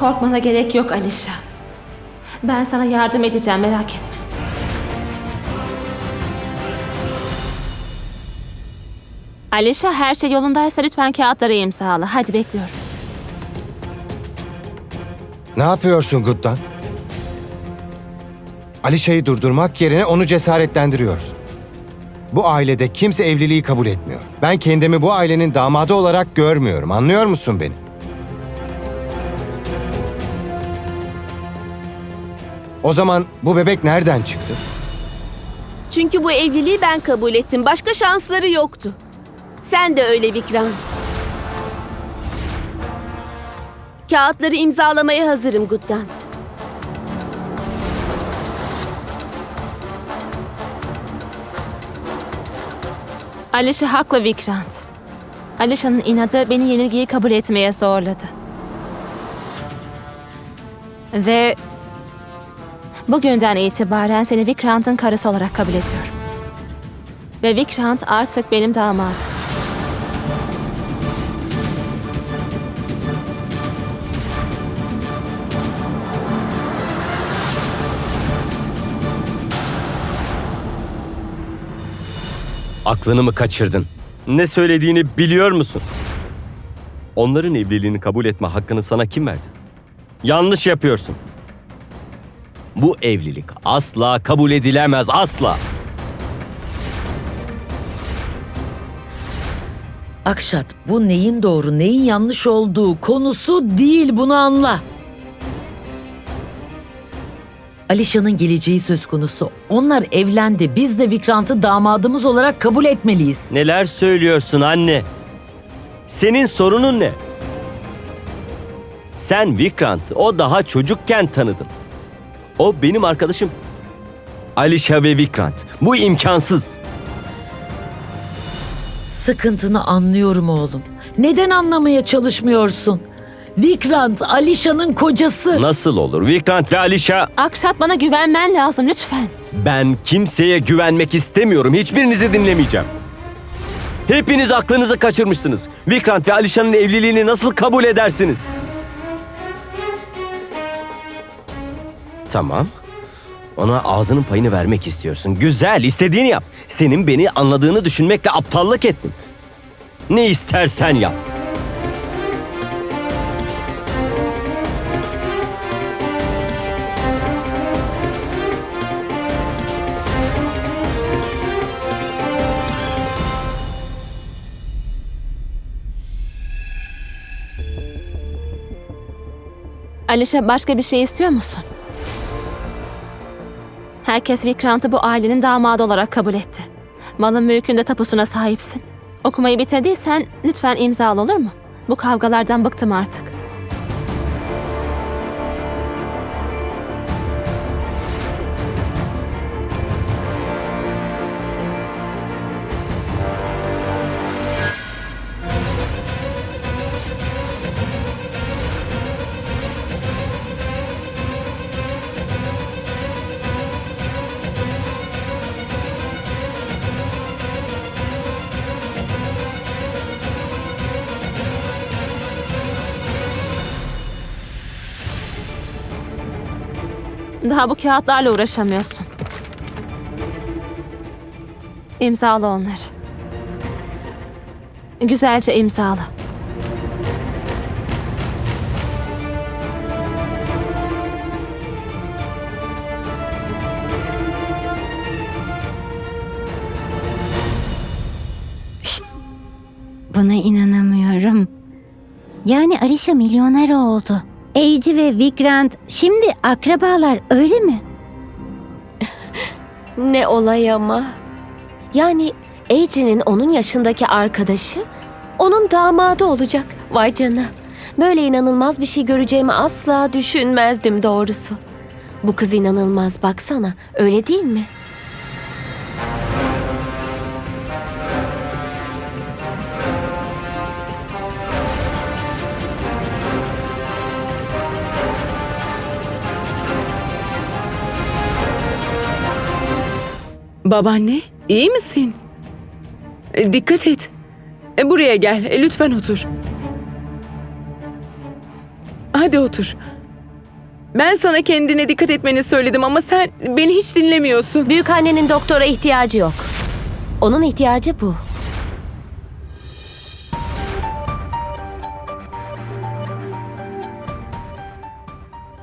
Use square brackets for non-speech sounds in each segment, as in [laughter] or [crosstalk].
Korkmana gerek yok Alişa. Ben sana yardım edeceğim merak etme. Alişa her şey yolundaysa lütfen kağıtları imzala. Hadi bekliyorum. Ne yapıyorsun Guddan? Alişa'yı durdurmak yerine onu cesaretlendiriyorsun. Bu ailede kimse evliliği kabul etmiyor. Ben kendimi bu ailenin damadı olarak görmüyorum. Anlıyor musun beni? O zaman bu bebek nereden çıktı? Çünkü bu evliliği ben kabul ettim. Başka şansları yoktu. Sen de öyle Vikrant. Kağıtları imzalamaya hazırım Guddan. Alişa haklı Vikrant. Alişa'nın inadı beni yenilgiyi kabul etmeye zorladı. Ve bugünden itibaren seni Vikrant'ın karısı olarak kabul ediyorum. Ve Vikrant artık benim damadım. Aklını mı kaçırdın? Ne söylediğini biliyor musun? Onların evliliğini kabul etme hakkını sana kim verdi? Yanlış yapıyorsun. Bu evlilik asla kabul edilemez, asla. Akşat bu neyin doğru neyin yanlış olduğu konusu değil bunu anla. Alişan'ın geleceği söz konusu. Onlar evlendi. Biz de Vikrant'ı damadımız olarak kabul etmeliyiz. Neler söylüyorsun anne? Senin sorunun ne? Sen Vikrant, o daha çocukken tanıdın. O benim arkadaşım. Alişa ve Vikrant. Bu imkansız. Sıkıntını anlıyorum oğlum. Neden anlamaya çalışmıyorsun? Vikrant Alişan'ın kocası. Nasıl olur? Vikrant ve Alişa... Akşat bana güvenmen lazım lütfen. Ben kimseye güvenmek istemiyorum. Hiçbirinizi dinlemeyeceğim. Hepiniz aklınızı kaçırmışsınız. Vikrant ve Alişan'ın evliliğini nasıl kabul edersiniz? Tamam. Ona ağzının payını vermek istiyorsun. Güzel, istediğini yap. Senin beni anladığını düşünmekle aptallık ettim. Ne istersen yap. Alişa başka bir şey istiyor musun? Herkes Vikrant'ı bu ailenin damadı olarak kabul etti. Malın mülkünde tapusuna sahipsin. Okumayı bitirdiysen lütfen imzala olur mu? Bu kavgalardan bıktım artık. Daha bu kağıtlarla uğraşamıyorsun. İmzala onları. Güzelce imzala. Buna inanamıyorum. Yani Alişa milyoner oldu. Eici ve Vikrant şimdi akrabalar öyle mi? [laughs] Ne olay ama. Yani Ece'nin onun yaşındaki arkadaşı onun damadı olacak. Vay canına. Böyle inanılmaz bir şey göreceğimi asla düşünmezdim doğrusu. Bu kız inanılmaz baksana. Öyle değil mi? Babaanne, iyi misin? E, dikkat et. E, buraya gel, e, lütfen otur. Hadi otur. Ben sana kendine dikkat etmeni söyledim ama sen beni hiç dinlemiyorsun. Büyük annenin doktora ihtiyacı yok. Onun ihtiyacı bu.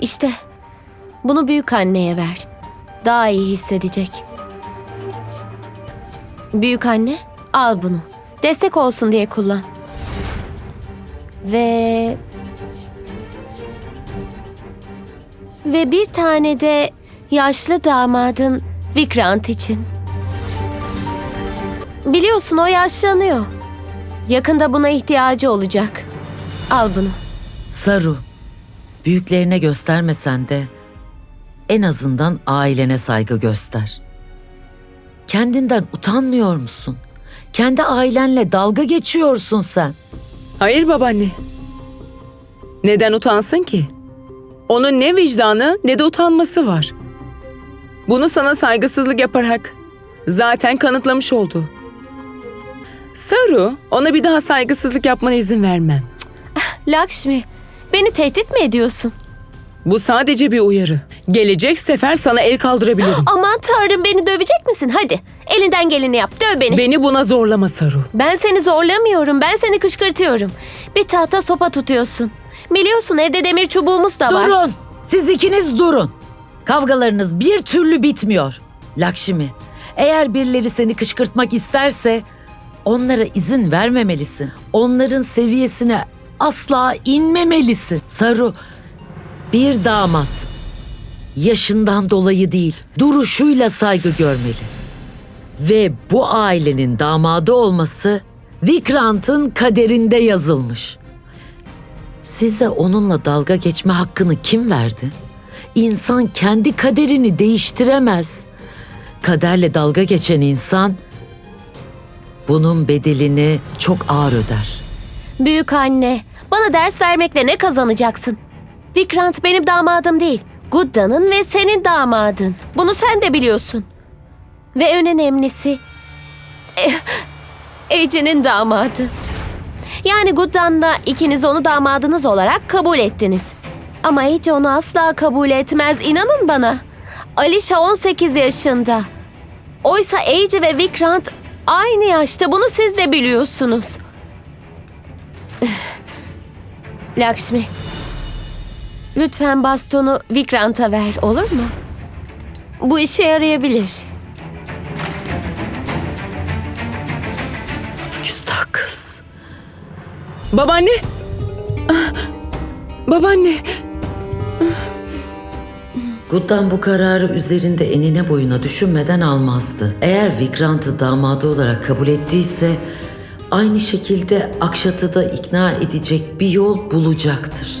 İşte bunu büyük anneye ver. Daha iyi hissedecek. Büyük anne, al bunu. Destek olsun diye kullan. Ve ve bir tane de yaşlı damadın Vikrant için. Biliyorsun o yaşlanıyor. Yakında buna ihtiyacı olacak. Al bunu. Saru, büyüklerine göstermesen de en azından ailene saygı göster. Kendinden utanmıyor musun? Kendi ailenle dalga geçiyorsun sen. Hayır babaanne. Neden utansın ki? Onun ne vicdanı ne de utanması var. Bunu sana saygısızlık yaparak zaten kanıtlamış oldu. Saru, ona bir daha saygısızlık yapmana izin vermem. Lakshmi, beni tehdit mi ediyorsun? Bu sadece bir uyarı. Gelecek sefer sana el kaldırabilirim. [gasps] Aman tanrım beni dövecek misin? Hadi elinden geleni yap döv beni. Beni buna zorlama Saru. ben seni zorlamıyorum ben seni kışkırtıyorum. Bir tahta sopa tutuyorsun. Biliyorsun evde demir çubuğumuz da var. Durun! Siz ikiniz durun. Kavgalarınız bir türlü bitmiyor. Lakşimi, eğer birileri seni kışkırtmak isterse onlara izin vermemelisin. Onların seviyesine asla inmemelisin. Saru, bir damat yaşından dolayı değil, duruşuyla saygı görmeli. Ve bu ailenin damadı olması Vikrant'ın kaderinde yazılmış. Size onunla dalga geçme hakkını kim verdi? İnsan kendi kaderini değiştiremez. Kaderle dalga geçen insan bunun bedelini çok ağır öder. Büyük anne bana ders vermekle ne kazanacaksın? Vikrant benim damadım değil. Gudda'nın ve senin damadın. Bunu sen de biliyorsun. Ve en önemlisi... eh, Ece'nin damadı. Yani Guddan'la ikiniz onu damadınız olarak kabul ettiniz. Ama Ece onu asla kabul etmez inanın bana. Alişa 18 yaşında. Oysa Ece ve Vikrant aynı yaşta bunu siz de biliyorsunuz. Lakshmi. Lütfen bastonu Vikrant'a ver olur mu? Bu işe yarayabilir. Küstah kız. Babaanne! Ah, Babaanne! Guddan bu kararı üzerinde enine boyuna düşünmeden almazdı. Eğer Vikrant'ı damadı olarak kabul ettiyse aynı şekilde Akşat'ı da ikna edecek bir yol bulacaktır.